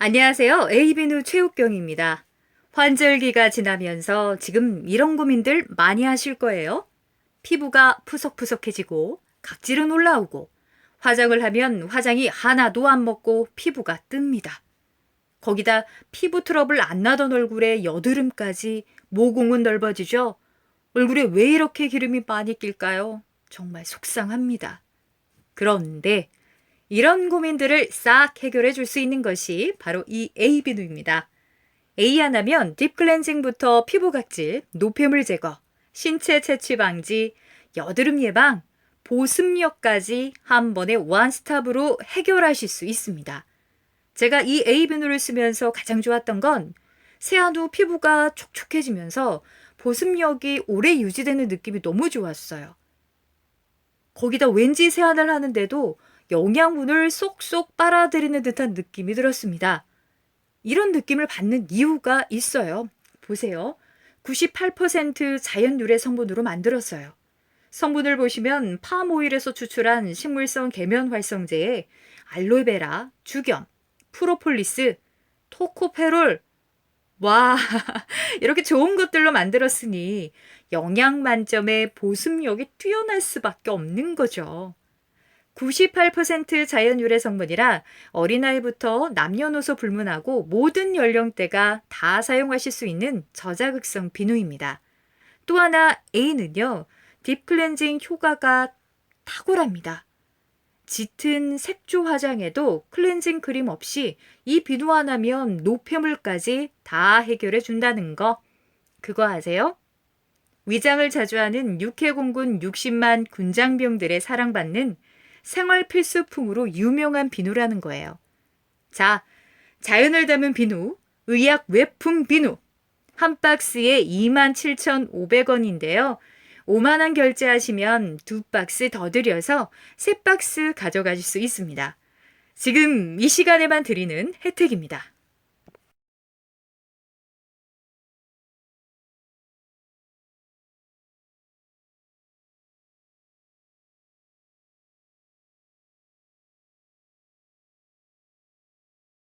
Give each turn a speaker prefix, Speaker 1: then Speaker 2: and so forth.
Speaker 1: 안녕하세요. 에이비누 최욱경입니다. 환절기가 지나면서 지금 이런 고민들 많이 하실 거예요. 피부가 푸석푸석해지고 각질은 올라오고 화장을 하면 화장이 하나도 안 먹고 피부가 뜹니다. 거기다 피부 트러블 안 나던 얼굴에 여드름까지 모공은 넓어지죠. 얼굴에 왜 이렇게 기름이 많이 낄까요? 정말 속상합니다. 그런데 이런 고민들을 싹 해결해 줄 수 있는 것이 바로 이 에이비누입니다. A 하나면 딥클렌징부터 피부 각질, 노폐물 제거, 신체 채취 방지, 여드름 예방, 보습력까지 한 번에 원스톱으로 해결하실 수 있습니다. 제가 이 에이비누를 쓰면서 가장 좋았던 건 세안 후 피부가 촉촉해지면서 보습력이 오래 유지되는 느낌이 너무 좋았어요. 거기다 왠지 세안을 하는데도 영양분을 쏙쏙 빨아들이는 듯한 느낌이 들었습니다. 이런 느낌을 받는 이유가 있어요. 보세요. 98% 자연 유래 성분으로 만들었어요. 성분을 보시면 팜오일에서 추출한 식물성 계면 활성제에 알로에베라, 주겸, 프로폴리스, 토코페롤, 와, 이렇게 좋은 것들로 만들었으니 영양 만점의 보습력이 뛰어날 수밖에 없는 거죠. 98% 자연 유래 성분이라 어린아이부터 남녀노소 불문하고 모든 연령대가 다 사용하실 수 있는 저자극성 비누입니다. 또 하나 A는요, 딥클렌징 효과가 탁월합니다. 짙은 색조 화장에도 클렌징 크림 없이 이 비누 하나면 노폐물까지 다 해결해 준다는 거. 그거 아세요? 위장을 자주 하는 육해공군 60만 군장병들의 사랑받는 생활 필수품으로 유명한 비누라는 거예요. 자, 자연을 담은 비누, 의약 외풍 비누. 한 박스에 27,500원인데요. 5만 원 결제하시면 두 박스 더 드려서 세 박스 가져가실 수 있습니다. 지금 이 시간에만 드리는 혜택입니다.